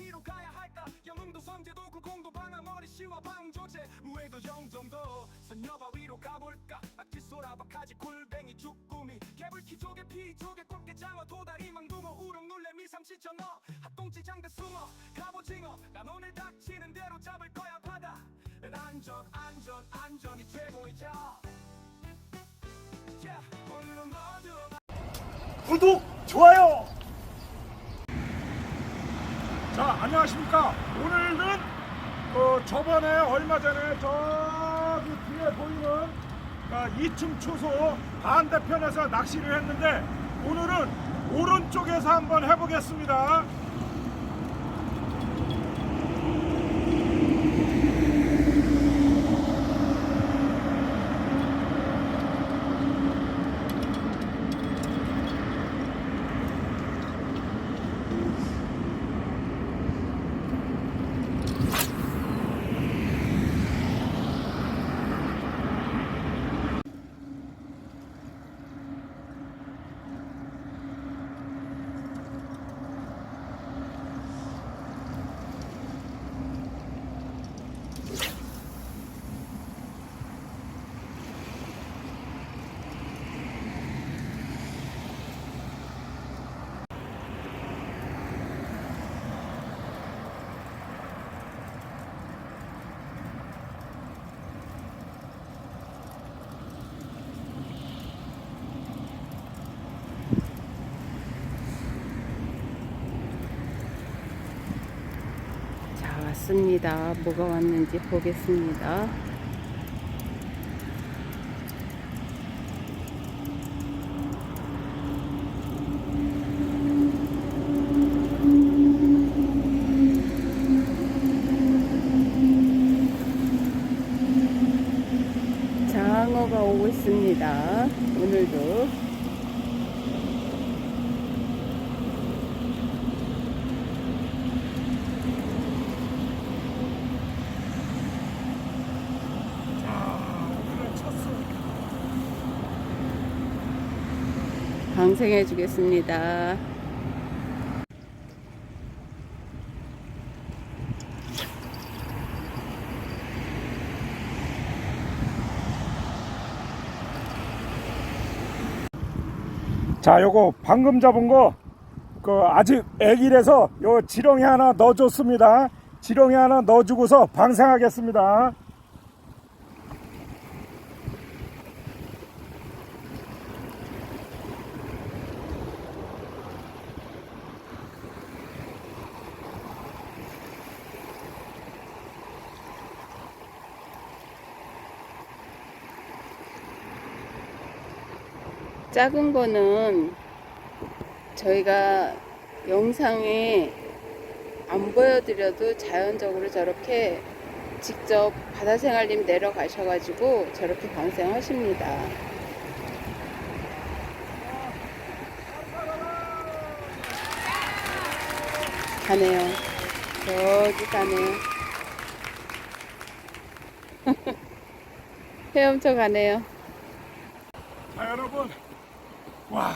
어디로 가야 할까? 영흥도 성제도 굴공도 방아 머리 시와 방조제. 무해도 영종도 선여바 위로 가볼까? 악지 소라박하지 굴뱅이 쭈꾸미. 개불키 조개 피 조개 꽃게 장어 도다리 망둥어 우럭 놀래 미 삼치전어. 핫똥지 장대 숭어. 갑오징어. 난 오늘 닥치는 대로 잡을 거야 바다. 안전 안전 안전이 최고이자. Yeah, 구독, 좋아요. 자, 안녕하십니까. 오늘은 어, 저번에 얼마 전에 저기 뒤에 보이는 어, 2층 초소 반대편에서 낚시를 했는데 오늘은 오른쪽에서 한번 해보겠습니다. 자, 왔습니다. 뭐가 왔는지 보겠습니다. 장어가 오고 있습니다. 오늘도. 오늘은 첫 수. 방생해 주겠습니다. 자, 요거 방금 잡은 거, 그 아직 애기라서 요 지렁이 하나 넣어줬습니다. 지렁이 하나 넣어주고서 방생하겠습니다. 작은 거는 저희가 영상에 안 보여드려도 자연적으로 저렇게 직접 바다생활님 내려가셔가지고 저렇게 방생하십니다. 가네요. 저기 가네요. 헤엄쳐 가네요. 자, 여러분. 와,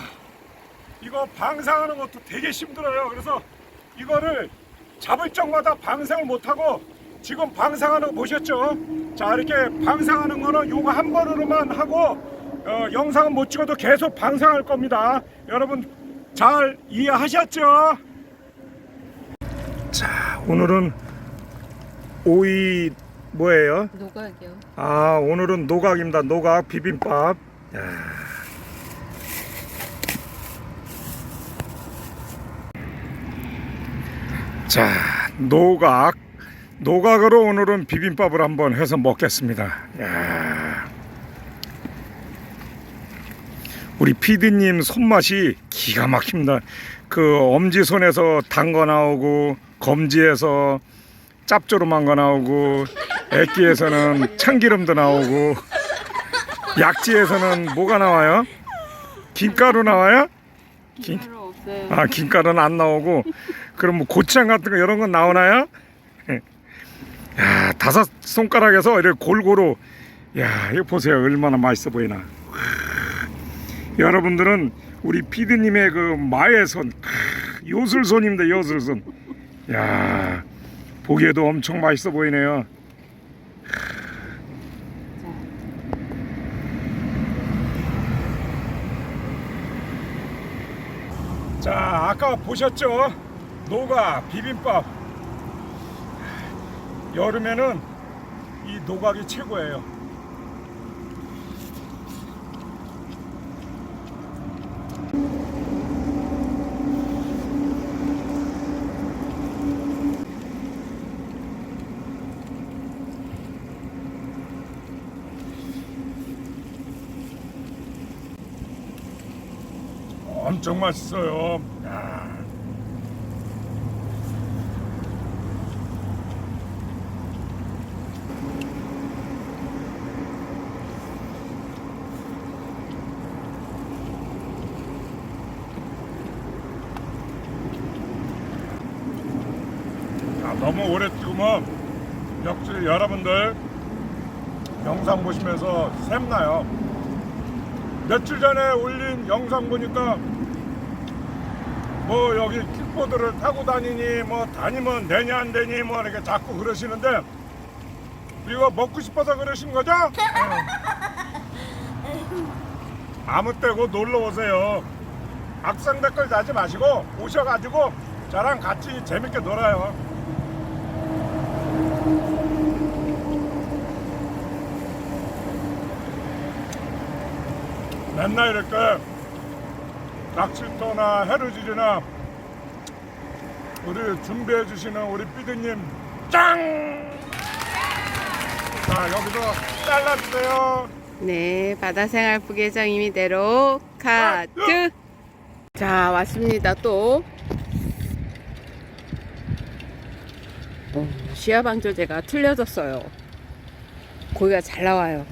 이거 방생하는 것도 되게 힘들어요. 그래서 이거를 잡을 적마다 방생을 못하고 지금 방생하는 거 보셨죠? 자, 이렇게 방생하는 거는 요거 한 번으로만 하고 어, 영상은 못 찍어도 계속 방생할 겁니다. 여러분 잘 이해하셨죠? 자, 오늘은 오이 뭐예요? 노각이요. 아 오늘은 노각입니다 노각 비빔밥 야. 자 노각 노각으로 오늘은 비빔밥을 한번 해서 먹겠습니다 야. 우리 피디님 손맛이 기가 막힙니다 그 엄지손에서 단 거 나오고 검지에서 짭조름한 거 나오고 액기에서는 참기름도 나오고 약지에서는 뭐가 나와요? 김가루 나와요? 김-. 아 김가루는 안 나오고 그럼 뭐 고추장 같은 거 이런 건 나오나요? 야 다섯 손가락에서 이렇게 골고루 야 이거 보세요 얼마나 맛있어 보이나 와. 여러분들은 우리 피디님의 그 마의 손 크, 요술손입니다 요술손 야 보기에도 엄청 맛있어 보이네요. 자 아까 보셨죠? 노가 비빔밥 여름에는 이 노각이 최고예요. 엄청 맛있어요. 야. 자, 너무 오래 찍으면 역시 여러분들 영상 보시면서 샘나요. 며칠 전에 올린 영상 보니까 뭐 여기 킥보드를 타고 다니니 뭐 다니면 되냐 안 되니 뭐 이렇게 자꾸 그러시는데 이거 먹고 싶어서 그러신 거죠? 아무 때고 놀러 오세요. 악성 댓글 다지 마시고 오셔가지고 저랑 같이 재밌게 놀아요. 맨날 이렇게 낚시터나 해루질이나 우리 준비해 주시는 우리 피디님 짱! 자 여기서 잘라주세요. 네, 바다생활 부계정 임의대로 카트. 자, 왔습니다. 또. 어, 시야 방조제가 틀려졌어요. 고기가 잘 나와요.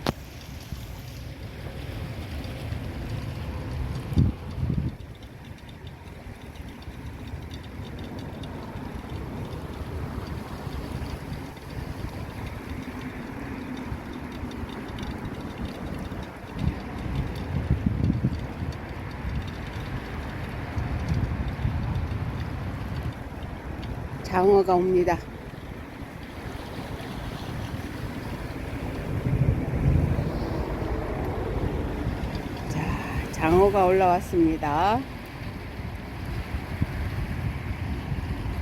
장어가 옵니다. 자, 장어가 올라왔습니다.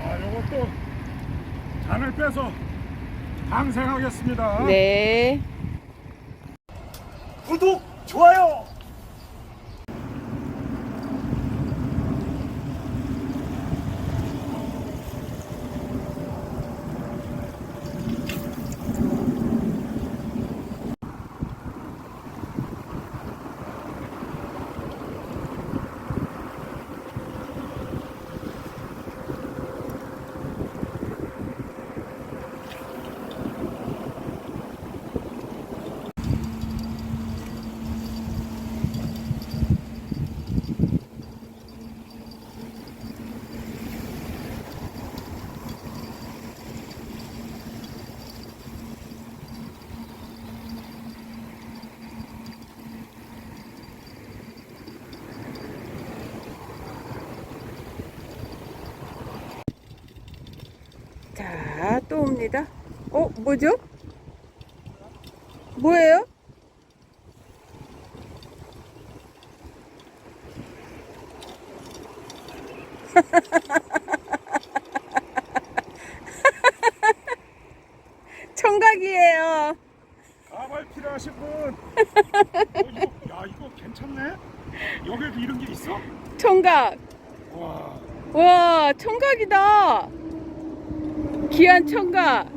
아 요것도 잔을 빼서 방생하겠습니다. 네. 구독 좋아요. 옵니다. 어, 뭐죠? 뭐예요? 청각이에요. 가발 필요하신 분. 어, 이거, 야 이거 괜찮네. 여기도 이런 게 있어? 청각. 와. 와, 청각이다. 귀한 청각.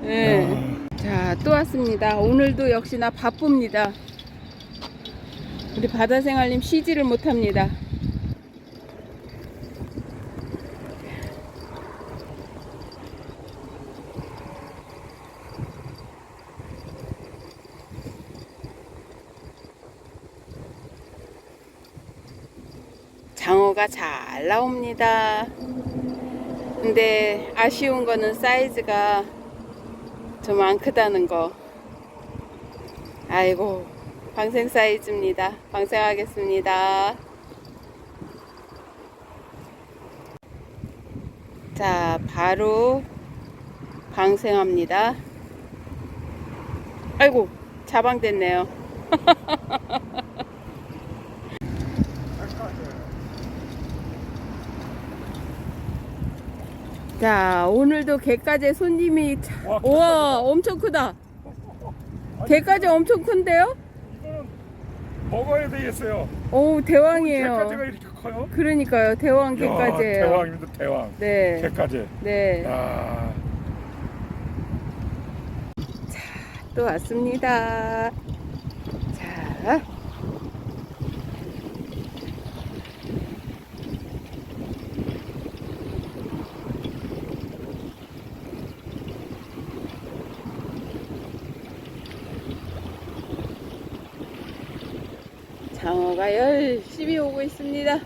네. 자, 또 왔습니다. 오늘도 역시나 바쁩니다. 우리 바다생활님 쉬지를 못합니다. 장어가 잘 나옵니다. 근데 아쉬운 거는 사이즈가 좀 안 크다는 거. 아이고, 방생 사이즈입니다. 방생하겠습니다. 자, 바로 방생합니다. 아이고, 자방됐네요. 자, 오늘도 개까지 손님이 차... 와, 우와, 엄청 크다. 개까지 엄청 큰데요? 이거는 먹어야 되겠어요. 오, 대왕이에요. 개까지가 이렇게 커요? 그러니까요, 대왕 야, 개까지예요. 대왕입니다, 대왕. 네, 개까지. 네. 야, 또 왔습니다. 자. 장어가 열심히 오고 있습니다.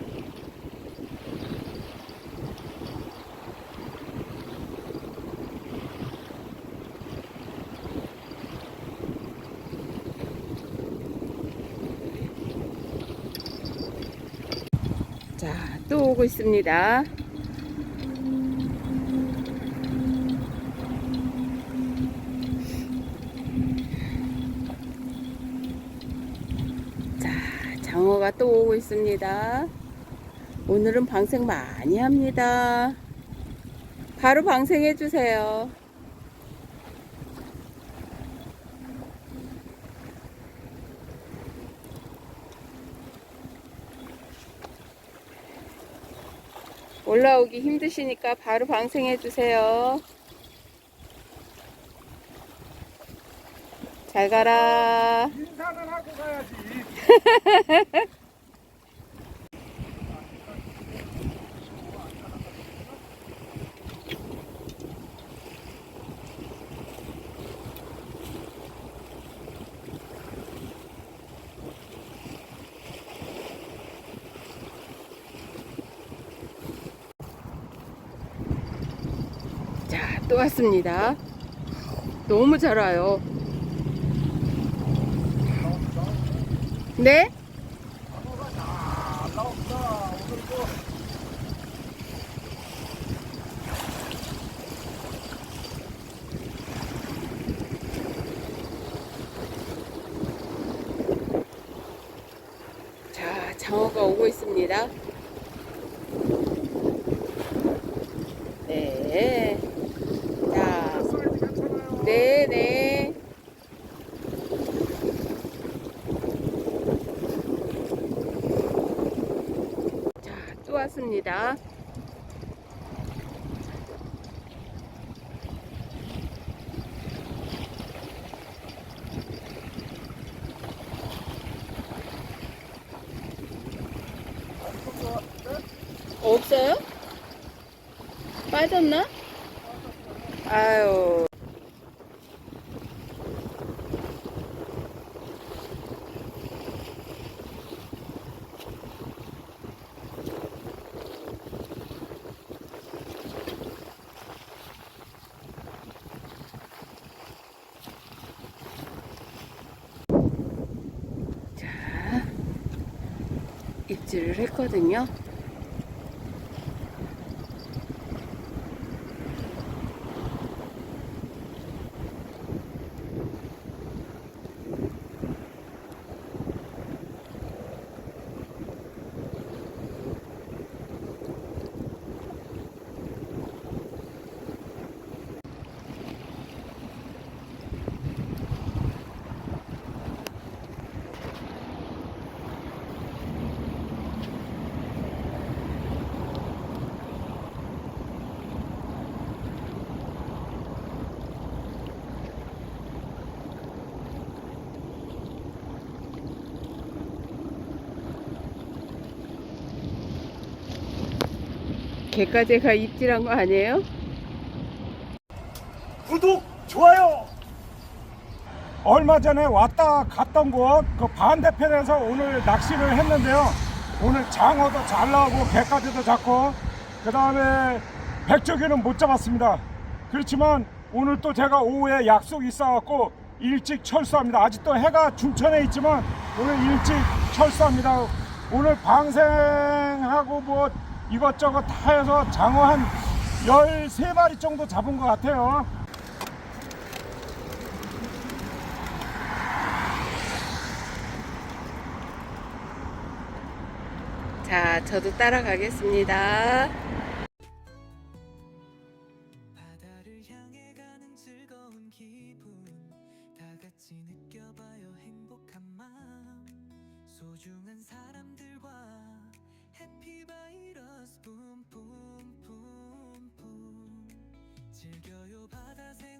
자, 또 오고 있습니다. 자, 장어가 또 오고 있습니다. 오늘은 방생 많이 합니다. 바로 방생해 주세요. 올라오기 힘드시니까 바로 방생해 주세요. 잘 가라. 인사는 하고 가야지. 자, 또 왔습니다. 너무 잘 와요. 네? 장어가 오고 있습니다. 네. 자, 사이즈 괜찮아요. 네, 네. 자, 또 왔습니다. 없어요? 빠졌나? 아유. 입질을 했거든요. 개까지가 입질한 거 아니에요? 구독, 좋아요. 얼마 전에 왔다 갔던 곳 그 반대편에서 오늘 낚시를 했는데요. 오늘 장어도 잘 나오고 개까지도 잡고 그 다음에 백조개는 못 잡았습니다. 그렇지만 오늘 또 제가 오후에 약속이 있어갖고 일찍 철수합니다. 아직도 해가 중천에 있지만 오늘 일찍 철수합니다. 오늘 방생하고 뭐 이것저것 다 해서 장어 한 13마리 정도 잡은 것 같아요. 자, 저도 따라가겠습니다. 바다를 향해 뿜뿜뿜뿜 즐겨요 바다 생활